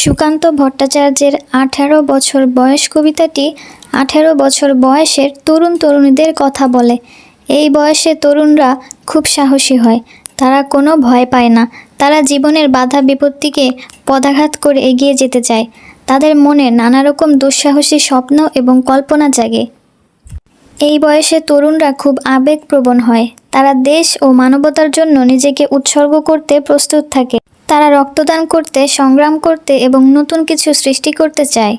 সুকান্ত ভট্টাচার্যের আঠারো বছর বয়স কবিতাটি আঠারো বছর বয়সের তরুণ তরুণীদের কথা বলে। এই বয়সে তরুণরা খুব সাহসী হয়। তারা কোনো ভয় পায় না। তারা জীবনের বাধা বিপত্তিকে পদাঘাত করে এগিয়ে যেতে চায়। তাদের মনে নানা রকম দুঃসাহসী স্বপ্ন এবং কল্পনা জাগে। এই বয়সে তরুণরা খুব আবেগপ্রবণ হয়। তারা দেশ ও মানবতার জন্য নিজেকে উৎসর্গ করতে প্রস্তুত থাকে। তারা রক্তদান করতে, সংগ্রাম করতে এবং নতুন কিছু সৃষ্টি করতে চায়।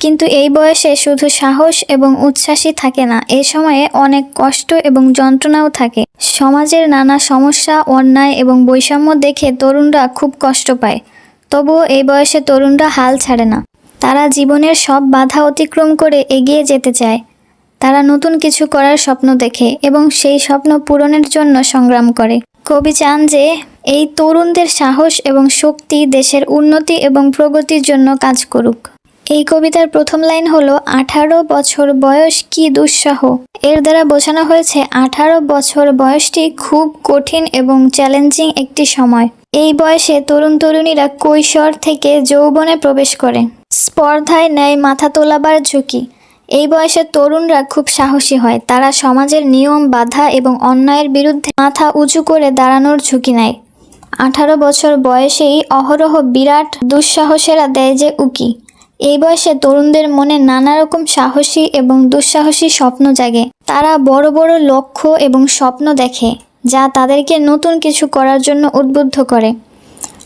কিন্তু এই বয়সে শুধু সাহস এবং উচ্ছ্বাসই থাকে না, এ সময়ে অনেক কষ্ট এবং যন্ত্রণাও থাকে। সমাজের নানা সমস্যা, অন্যায় এবং বৈষম্য দেখে তরুণরা খুব কষ্ট পায়। তবুও এই বয়সে তরুণরা হাল ছাড়ে না। তারা জীবনের সব বাধা অতিক্রম করে এগিয়ে যেতে চায়। তারা নতুন কিছু করার স্বপ্ন দেখে এবং সেই স্বপ্ন পূরণের জন্য সংগ্রাম করে। কবি চান যে এই তরুণদের সাহস এবং শক্তি দেশের উন্নতি এবং প্রগতির জন্য কাজ করুক। এই কবিতার প্রথম লাইন হলো, আঠারো বছর বয়স কি দুঃসহ? এর দ্বারা বোঝানো হয়েছে, আঠারো বছর বয়সটি খুব কঠিন এবং চ্যালেঞ্জিং একটি সময়। এই বয়সে তরুণ তরুণীরা কৈশোর থেকে যৌবনে প্রবেশ করে। স্পর্ধায় নেয় মাথা তোলাবার ঝুঁকি। এই বয়সে তরুণরা খুব সাহসী হয়। তারা সমাজের নিয়ম, বাধা এবং অন্যায়ের বিরুদ্ধে মাথা উঁচু করে দাঁড়ানোর ঝুঁকি নেয়। আঠারো বছর বয়সেই অহরহ বিরাট দুঃসাহসেরা দেয় যে উকি। এই বয়সে তরুণদের মনে নানা রকম সাহসী এবং দুঃসাহসী স্বপ্ন জাগে। তারা বড় বড় লক্ষ্য এবং স্বপ্ন দেখে, যা তাদেরকে নতুন কিছু করার জন্য উদ্বুদ্ধ করে।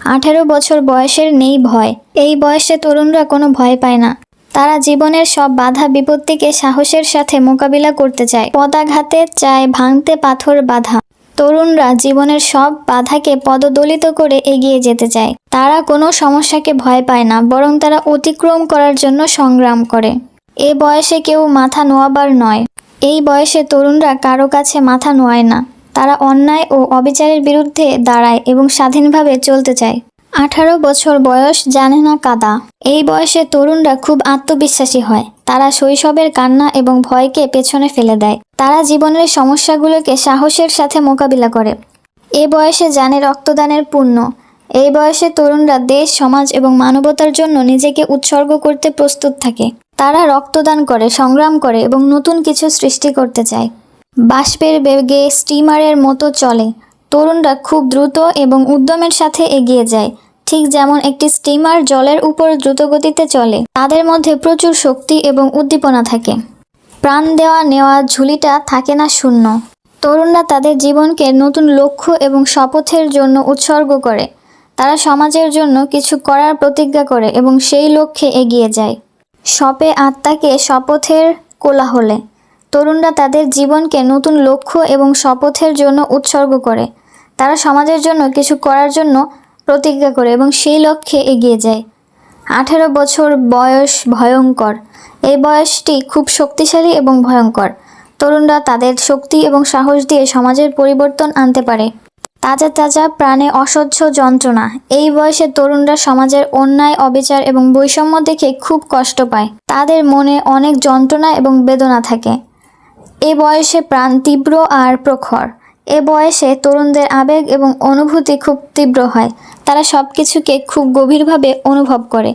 আঠেরো বছর বয়সের নেই ভয়। এই বয়সে তরুণরা কোনো ভয় পায় না। তারা জীবনের সব বাধা বিপত্তিকে সাহসের সাথে মোকাবিলা করতে চায়। পদাঘাতে চায় ভাঙতে পাথর বাধা। তরুণরা জীবনের সব বাধাকে পদদলিত করে এগিয়ে যেতে চায়। তারা কোনো সমস্যাকে ভয় পায় না, বরং তারা অতিক্রম করার জন্য সংগ্রাম করে। এ বয়সে কেউ মাথা নোয়াবার নয়। এই বয়সে তরুণরা কারও কাছে মাথা নোয়ায় না। তারা অন্যায় ও অবিচারের বিরুদ্ধে দাঁড়ায় এবং স্বাধীনভাবে চলতে চায়। আঠারো বছর বয়স জানে না কাদা। এই বয়সে তরুণরা খুব আত্মবিশ্বাসী হয়। তারা শৈশবের কান্না এবং ভয়কে পেছনে ফেলে দেয়। তারা জীবনের সমস্যাগুলোকে সাহসের সাথে মোকাবিলা করে। এ বয়সে জানে রক্তদানের পুণ্য এই বয়সে তরুণরা দেশ, সমাজ এবং মানবতার জন্য নিজেকে উৎসর্গ করতে প্রস্তুত থাকে। তারা রক্তদান করে, সংগ্রাম করে এবং নতুন কিছু সৃষ্টি করতে চায়। বাষ্পের বেগে স্টিমারের মতো চলে। তরুণরা খুব দ্রুত এবং উদ্যমের সাথে এগিয়ে যায়। ঠিক যেমন একটি স্টিমার জলের উপর দ্রুতগতিতে চলে, তাদের মধ্যে প্রচুর শক্তি এবং উদ্দীপনা থাকে। প্রাণ দেওয়া নেওয়া ঝুলিটা থাকে না শূন্য। তরুণরা তাদের জীবনকে নতুন লক্ষ্য এবং শপথের জন্য উৎসর্গ করে। তারা সমাজের জন্য কিছু করার প্রতিজ্ঞা করে এবং সেই লক্ষ্যে এগিয়ে যায়। শপে আত্মাকে শপথের কোলাহলে। তরুণরা তাদের জীবনকে নতুন লক্ষ্য এবং শপথের জন্য উৎসর্গ করে। তারা সমাজের জন্য কিছু করার জন্য প্রতিজ্ঞা করে এবং সেই লক্ষ্যে এগিয়ে যায়। আঠেরো বছর বয়স ভয়ঙ্কর। এই বয়সটি খুব শক্তিশালী এবং ভয়ঙ্কর। তরুণরা তাদের শক্তি এবং সাহস দিয়ে সমাজের পরিবর্তন আনতে পারে। তাজা তাজা প্রাণে অসহ্য যন্ত্রণা। এই বয়সে তরুণরা সমাজের অন্যায়, অবিচার এবং বৈষম্য দেখে খুব কষ্ট পায়। তাদের মনে অনেক যন্ত্রণা এবং বেদনা থাকে। এ বয়সে প্রাণ তীব্র আর প্রখর। এ বয়সে তরুণদের আবেগ এবং অনুভূতি খুব তীব্র হয়। তারা সব কিছুকে খুব গভীরভাবে অনুভব করে।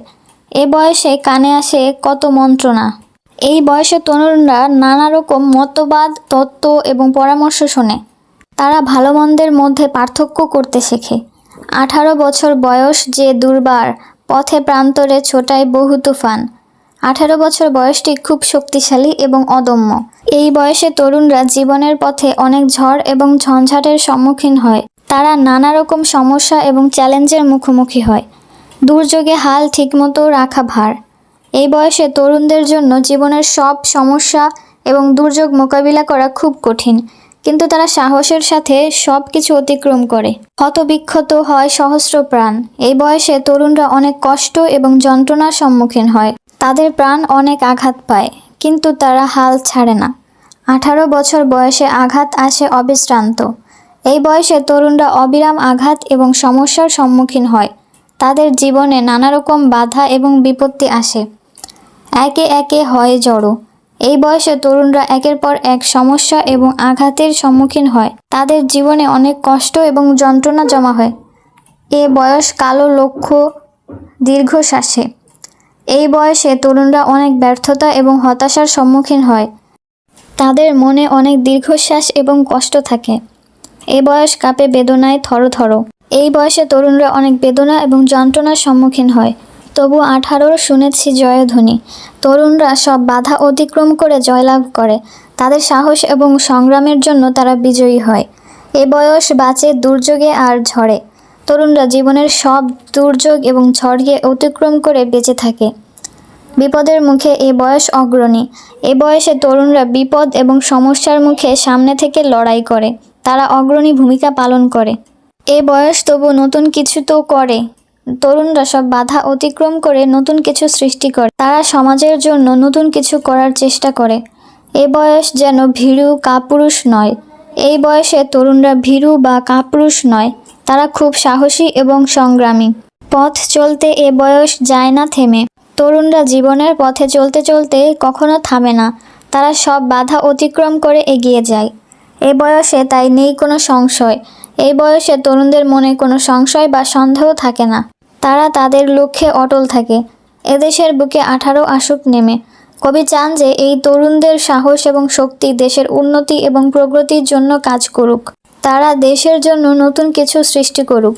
এ বয়সে কানে আসে কত মন্ত্রণা। এই বয়সে তরুণরা নানা রকম মতবাদ, তত্ত্ব এবং পরামর্শ শোনে। তারা ভালো মন্দের মধ্যে পার্থক্য করতে শেখে। আঠারো বছর বয়স যে দুর্বার, পথে প্রান্তরে ছোটায় বহু তুফান। আঠারো বছর বয়সটি খুব শক্তিশালী এবং অদম্য। এই বয়সে তরুণরা জীবনের পথে অনেক ঝড় এবং ঝঞ্ঝাটের সম্মুখীন হয়। তারা নানা রকম সমস্যা এবং চ্যালেঞ্জের মুখোমুখি হয়। দুর্যোগে হাল ঠিকমতো রাখা ভার। এই বয়সে তরুণদের জন্য জীবনের সব সমস্যা এবং দুর্যোগ মোকাবিলা করা খুব কঠিন। কিন্তু তারা সাহসের সাথে সব কিছু অতিক্রম করে। ক্ষতবিক্ষত হয় সহস্র প্রাণ। এই বয়সে তরুণরা অনেক কষ্ট এবং যন্ত্রণার সম্মুখীন হয়। তাদের প্রাণ অনেক আঘাত পায়, কিন্তু তারা হাল ছাড়ে না। আঠারো বছর বয়সে আঘাত আসে অবিশ্রান্ত। এই বয়সে তরুণরা অবিরাম আঘাত এবং সমস্যার সম্মুখীন হয়। তাদের জীবনে নানা রকম বাধা এবং বিপত্তি আসে। একে একে হয় জড়ো। এই বয়সে তরুণরা একের পর এক সমস্যা এবং আঘাতের সম্মুখীন হয়। তাদের জীবনে অনেক কষ্ট এবং যন্ত্রণা জমা হয়। এ বয়স কালো লক্ষ্য দীর্ঘশ্বাসে। এই বয়সে তরুণরা অনেক ব্যর্থতা এবং হতাশার সম্মুখীন হয়। তাদের মনে অনেক দীর্ঘশ্বাস এবং কষ্ট থাকে। এই বয়স কাপে বেদনায় থরথর এই বয়সে তরুণরা অনেক বেদনা এবং যন্ত্রণার সম্মুখীন হয়। তবু আঠারোর শুনেছি জয়ধ্বনি। তরুণরা সব বাধা অতিক্রম করে জয়লাভ করে। তাদের সাহস এবং সংগ্রামের জন্য তারা বিজয়ী হয়। এ বয়স বাঁচে দুর্যোগে আর ঝড়ে। তরুণরা জীবনের সব দুর্যোগ এবং ঝড়কে অতিক্রম করে বেঁচে থাকে। বিপদের মুখে এ বয়স অগ্রণী। এ বয়সে তরুণরা বিপদ এবং সমস্যার মুখে সামনে থেকে লড়াই করে। তারা অগ্রণী ভূমিকা পালন করে। এ বয়স তবু নতুন কিছু তো করে। তরুণরা সব বাধা অতিক্রম করে নতুন কিছু সৃষ্টি করে। তারা সমাজের জন্য নতুন কিছু করার চেষ্টা করে। এ বয়স যেন ভীরু কাপুরুষ নয়। এই বয়সে তরুণরা ভীরু বা কাপুরুষ নয়। তারা খুব সাহসী এবং সংগ্রামী। পথ চলতে এ বয়স যায় না থেমে। তরুণরা জীবনের পথে চলতে চলতে কখনো থামে না। তারা সব বাধা অতিক্রম করে এগিয়ে যায়। এ বয়সে তাই নেই কোনো সংশয়। এই বয়সে তরুণদের মনে কোনো সংশয় বা সন্দেহ থাকে না। তারা তাদের লক্ষ্যে অটল থাকে। এদেশের বুকে আঠারো আসুক নেমে। কবি চান যে এই তরুণদের সাহস এবং শক্তি দেশের উন্নতি এবং প্রগতির জন্য কাজ করুক। তারা দেশের জন্য নতুন কিছু সৃষ্টি করুক।